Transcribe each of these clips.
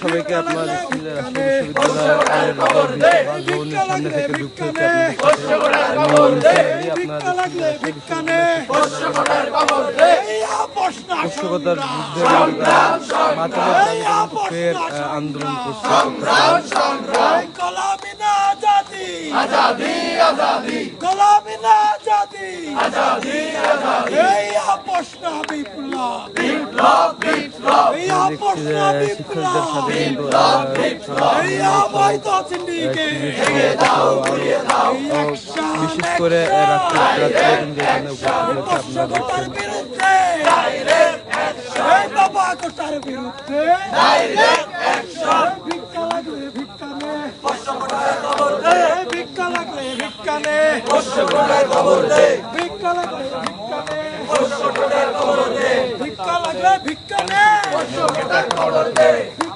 সবাইকে আপনার সামনে থেকে যুক্ত বিরুদ্ধে আন্দোলন করছে। আজাদি আজাদি। গোলামি না আজাদি। আজাদি আজাদি। এই আপোষ বিপ্লব। বিপ্লব বিপ্লব। এই আপোষ না শিক্ষকদের বিপ্লব সাথে কিন্তু আহ, এই অবৈধ সিন্ডিকেট বিশেষ করে উপস্থিত বিরুদ্ধে। এই বাবা কোটার বিরুদ্ধে। ভিক্ষা লাগলে भिक्का लागले এই ভিক্ষা লাগলে ভিক্ষা নে ভিক্ষা লাগলে ভিক্ষা নে ভিক্ষা লাগলে ভিক্ষা নে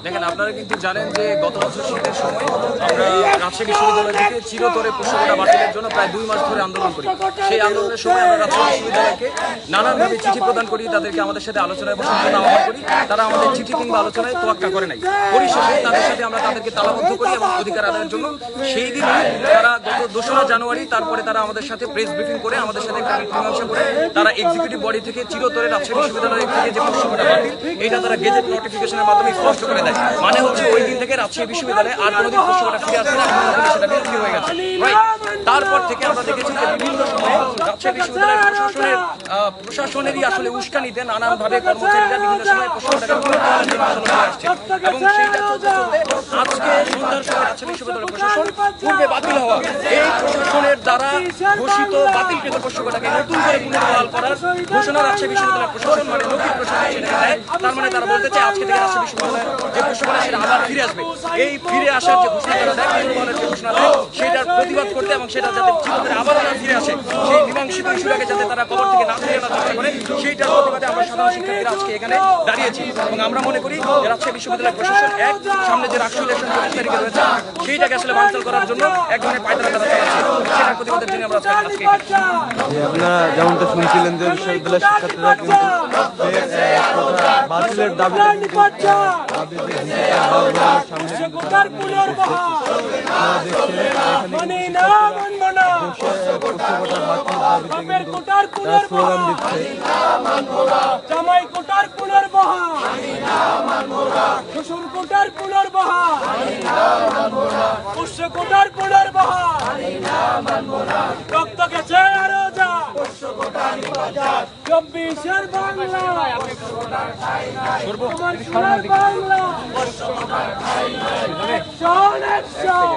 দেখেন আপনারা কিন্তু জানেন যে গত বছর শীতের সময় আমরা রাজশাহী বিশ্ববিদ্যালয় থেকে চিরতরে পোষকতা বাতিলের জন্য প্রায় দুই মাস ধরে আন্দোলন করি। সেই আন্দোলনের সময় আমরা রাজশাহী বিশ্ববিদ্যালয়কে নানানভাবে চিঠি প্রদান করি তাদেরকে আমাদের সাথে আলোচনায় বসার জন্য আহ্বান করি। তারা আমাদের চিঠি কিংবা আলোচনায় তোয়াক্কা করে নাই। পরিশেষে তাদের সাথে আমরা তাদেরকে তালাবদ্ধ করি এবং অধিকার আদায়ের জন্য সেই দিনই তারা গত দোসরা জানুয়ারি তারপরে তারা আমাদের সাথে প্রেস ব্রিফিং করে, আমাদের সাথে একটা করে, তারা এক্সিকিউটিভ বডি থেকে চিরতরে রাজশাহী বিশ্ববিদ্যালয় থেকে যে পোষকতা বাতিল, এটা তারা গেজেট নোটিফিকেশনের মাধ্যমে স্পষ্ট করে দেয়। মানে হচ্ছে ওই দিন থেকে রাজশাহী বিশ্ববিদ্যালয়ে আর কোনোদিন পোষকতা ফিরে আসবে না সেটা হয়ে গেছে। তারপর থেকে আমরা দেখেছি যে বিভিন্ন সময়ে রাজশাহী বিশ্ববিদ্যালয়ের প্রশাসনের প্রশাসনেরই আসলে উস্কানিতে নানানভাবে কর্মচারীরা বিভিন্ন এবং সেইটা চলতে চলতে আজকে সন্ধ্যার সময় রাজশাহী প্রশাসন, পূর্বে বাতিল হওয়া। এই প্রশাসনের দ্বারা ঘোষিত বাতিলকৃত পোষকতাকে নতুন করে পুনর্বহাল করার ঘোষণা রাজশাহী বিশ্ববিদ্যালয় প্রশাসন মানে নতুন প্রশাসন সেটাকে দেয়। তার মানে তারা বলতে চায়, আজকে থেকে রাজশাহী বিশ্ববিদ্যালয়ের যে পোষকতা সেটা আবার ফিরে আসবে। এই ফিরে আসার যে ঘোষণা তারা দেয়, পুনর্বহালের যে ঘোষণা দেয়, সেটার প্রতিবাদ করতে এবং সেটা যাতে চিরতরে আবার না ফিরে আসে, সেই মীমাংসিত ইস্যুটাকে যাতে তারা কবর থেকে না ফিরে আনার চেষ্টা করে, সেইটার প্রতিবাদে আমরা সাধারণ শিক্ষার্থীরা আজকে এখানে দাঁড়িয়েছি। এবং আমরা মনে করি রাজশাহী বিশ্ববিদ্যালয় প্রশাসন এক, সামনে যে রাষ্ট্রীয় ইলেকশন চব্বিশ তারিখে রয়েছে, সেইটাকে আসলে বানচাল করার জন্য এক ধরনের পায়তারা তারা চালাচ্ছে সেটার প্রতিবাদের জন্য আমরা আজকে আজকে এখানে। যে আপনারা যেমনটা শুনছিলেন যে বিশ্ববিদ্যালয়ের শিক্ষার্থীরা কিন্তু বাতিলের দাবি জামাই কোটার পুনর্বহাল শ্বশুর কোটার পুনর্বহাল পুষ্য কোটার পুনর্বহাল রক্ত গেছে আরও চব্বিশের বাংলা। তোমার সোনার বাংলা। অ্যাকশন অ্যাকশন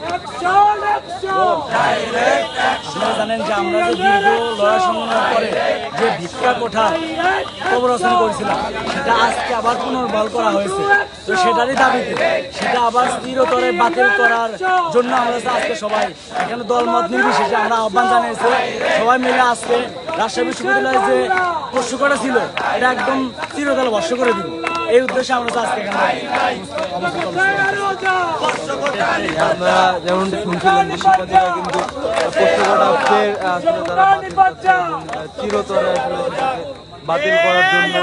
অ্যাকশন অ্যাকশন আপনারা জানেন যে আমরা যে দীর্ঘ লড়াই সংগ্রাম করে যে ভিক্ষা কোঠা প্রবরচনা করেছিলাম সেটা আজকে আবার পুনর্বল করা হয়েছে। তো সেটারই দাবিতে সেটা আবার স্থিরতরে বাতিল করার জন্য আমরা আজকে সবাই এখানে দলমত নির্বিশেষে আমরা আহ্বান জানিয়েছি। সবাই মিলে আজকে রাজশাহী বিশ্ববিদ্যালয়ে যে প্রশ্ন করা ছিল, এটা একদম চিরতলে বর্ষ করে দিব। এই উদ্দেশ্যে আমরা আজকে এখানে অবস্থান করছি আপনারা যেমনটা শুনছিলেন যে শিক্ষার্থীরা কিন্তু চিরতরে বাতিল করার জন্য।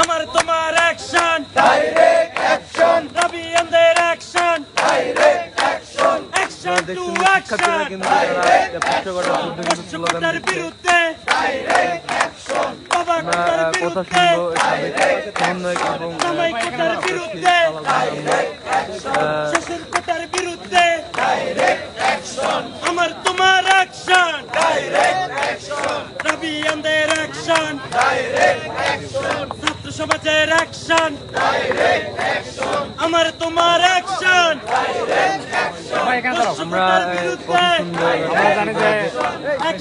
আমার তোমার অ্যাকশন ডাইরেক্ট অ্যাকশন রবি আমাদের action direct action action to action কিন্তু তারা পোষ্যকতার বিরুদ্ধে ডাইরেক্ট অ্যাকশন বাবা কোটার বিরুদ্ধে সমন্বয়ক এবং জামাই কোটার বিরুদ্ধে আহ, শ্বশুর কোটার বিরুদ্ধে ডাইরেক্ট অ্যাকশন আমার তোমার অ্যাকশন ডাইরেক্ট অ্যাকশন রবি আমাদের অ্যাকশন ডাইরেক্ট অ্যাকশন ছাত্র সমাজের অ্যাকশন আমার তোমার অ্যাকশন আমরা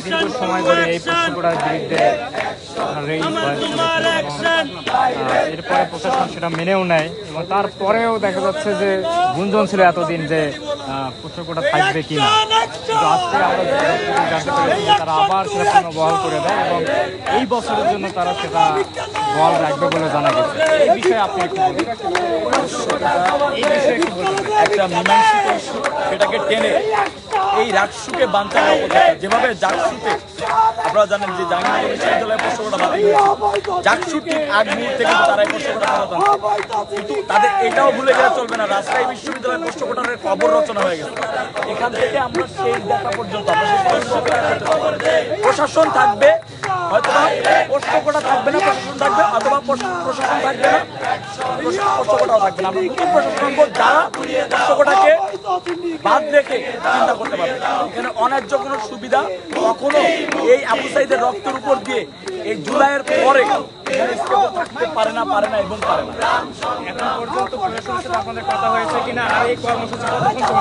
অ্যাকশন সময় ধরে এই প্রশ্নটার বিরুদ্ধে হয় এরপরে প্রশাসন সেটা মেনেও নেয় এবং তারপরেও দেখা যাচ্ছে যে গুঞ্জন ছিল এতদিন যে পুত্রকোটা থাকবে কি না কিন্তু আজকে আমরা জানতে পেরেছি তারা আবার সেটা পুনর্বহাল করে দেয় এবং এই বছরের জন্য তারা সেটা বল রাখবে বলে জানা গেছে। এই বিষয়ে আপনি একটু এই বিষয়ে একটু একটা মীমাংসিত ইস্যু সেটাকে টেনে এই রাকসুকে বাঞ্চানোর অপচেষ্টা যেভাবে জাকসুতে আপনারা জানেন যে জাহাঙ্গীরনগর বিশ্ববিদ্যালয়ের প্রশ্নটা বাতিল হয়েছে। আগ মুহূর্তে কিন্তু তারা প্রশ্নটা সমাধান কিন্তু তাদের এটাও ভুলে গেলে চলবে না। রাজশাহী বিশ্ববিদ্যালয়ের প্রশ্নপটারের কবর রচনা হয়ে গেছে। এখান থেকে আমরা সেই দেখা পর্যন্ত। প্রশাসন থাকবে। হয়তো থাকবে না প্রশাসন থাকবে অথবা প্রশাসন থাকবে না। থাকবে না। নতুন প্রশাসন বাদ রেখে চিন্তা করতে পারবে। এখানে অন্যায্য কোনো সুবিধা কখনো এই আবু সাইদের রক্তের উপর দিয়ে এই জুলাইয়ের পরে থাকতে পারে না পারে না এবং পারে না।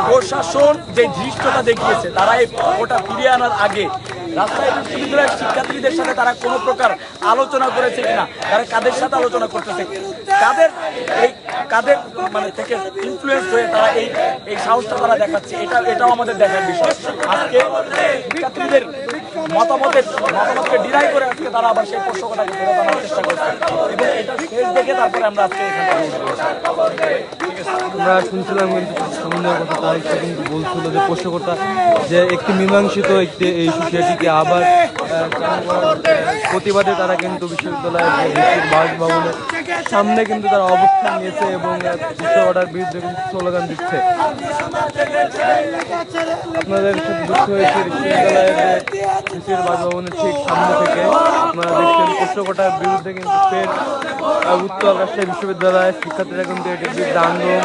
প্রশাসন যে ধৃষ্টতা দেখিয়েছে তারা এই ওটা ফিরিয়ে আনার আগে রাজশাহী বিশ্ববিদ্যালয়ের শিক্ষার্থীদের সাথে তারা কোনো প্রকার আলোচনা করেছে কিনা, তারা কাদের সাথে আলোচনা করতেছে, কাদের এই, কাদের মানে থেকে ইনফ্লুয়েন্স হয়ে তারা এই এই সাহসটা তারা দেখাচ্ছে, এটা, এটাও আমাদের দেখার বিষয়। আজকে শিক্ষার্থীদের মতামতের মতামতকে ডিরাই করে আজকে তারা আবার সেই ফেরত আনার চেষ্টা করছে। এবং এটা শেষ দেখে তারপরে আমরা আজকে এখানে আমরা শুনছিলাম কিন্তু কথা কিন্তু বলছিল যে পোষ্যকর্তা যে একটি মীমাংসিত একটি এই সোসাইটিকে আবার প্রতিবাদে তারা কিন্তু বিশ্ববিদ্যালয়ের বাসভবনের সামনে কিন্তু তারা অবস্থান নিয়েছে এবং বিশ্বকর্তার বিরুদ্ধে কিন্তু স্লোগান দিচ্ছে। আপনাদের যুক্ত হয়েছে, বিশ্ববিদ্যালয়ের বাসভবনের ঠিক সামনে থেকে। আপনারা দেখছেন প্রশ্নকর্তার বিরুদ্ধে কিন্তু উত্তর রাজশাহী বিশ্ববিদ্যালয়ের শিক্ষার্থীরা কিন্তু বিরুদ্ধে আন্দোলন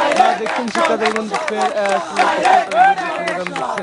আপনারা দেখছেন শিক্ষার্থীরা কিন্তু ফের আহ, স্লোগান দিচ্ছে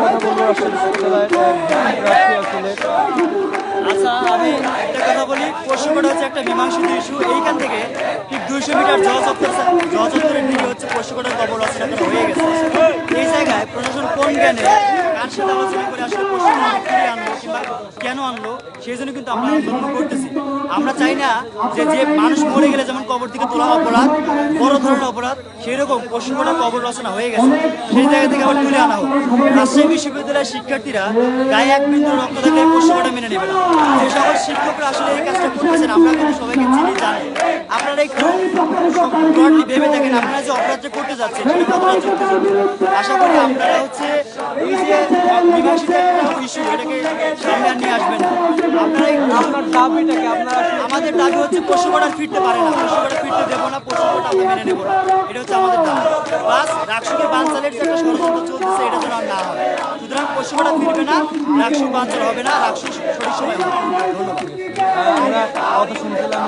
কথা বলব আচ্ছা আমি একটা কথা বলি। পশ্চিমবঙ্গ হচ্ছে একটা মীমাংসিত ইস্যু এইখান থেকে ঠিক দুইশো মিটার জজ চত্বর জজ চত্বরের দিকে হচ্ছে পশ্চিমবঙ্গের কবর রচনা করা হয়ে গেছে। এই জায়গায় প্রশাসন কোন জ্ঞানে কার সাথে আলোচনা কেন আনলো, সেই জন্য কিন্তু আমরা আন্দোলন করতেছি। আমরা চাই না যে যে মানুষ মরে গেলে যেমন কবর থেকে তোলা অপরাধ, বড় ধরনের অপরাধ সেই রকম পশ্চিমবঙ্গের কবর রচনা হয়ে গেছে। সেই জায়গা থেকে আবার তুলে আনা হোক। রাজশাহী বিশ্ববিদ্যালয়ের শিক্ষার্থীরা গায়ে এক বিন্দু রক্ত থাকলে পশ্চিমবঙ্গটা মেনে নেবে না। যে সকল শিক্ষকরা আসলে এই কাজটা করতেছেন, আমরা কিন্তু সবাইকে চিনি, জানি। আপনারা একটু ভেবে দেখেন আপনারা যে অপরাধটা করতে যাচ্ছেন আশা করি আপনারা হচ্ছে এই যে মীমাংসিত ইস্যু এটাকে সামনে নিয়ে আসবেন। না আপনারা আপনার দাবিটাকে আপনারা আমাদের দাবি হচ্ছে পশুকটা ফিরতে পারে না। পশুকটা ফিরতে দেবো না পশুকটা আমরা মেনে নেব না। এটা হচ্ছে আমাদের দাবি। প্লাস রাকসুকের বাঞ্চালের যে একটা ষড়যন্ত্র চলতেছে এটা যেন না হয়। সুতরাং পশুকটা ফিরবে না রাকসু বাঞ্চাল হবে না রাকসু সঠিক সময় আমরা কথা শুনছিলাম,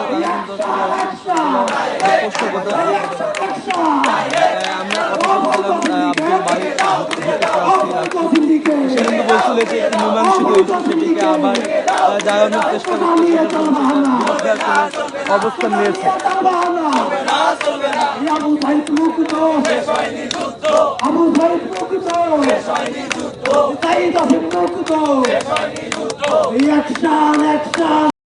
আমরা কথা শুনছিলাম আব্দুল বাড়ি বলছিল যে মীমাংসিত সেটিকে আবার বিরুদ্ধে আসলে অবস্থান নিয়েছে অ্যাকশন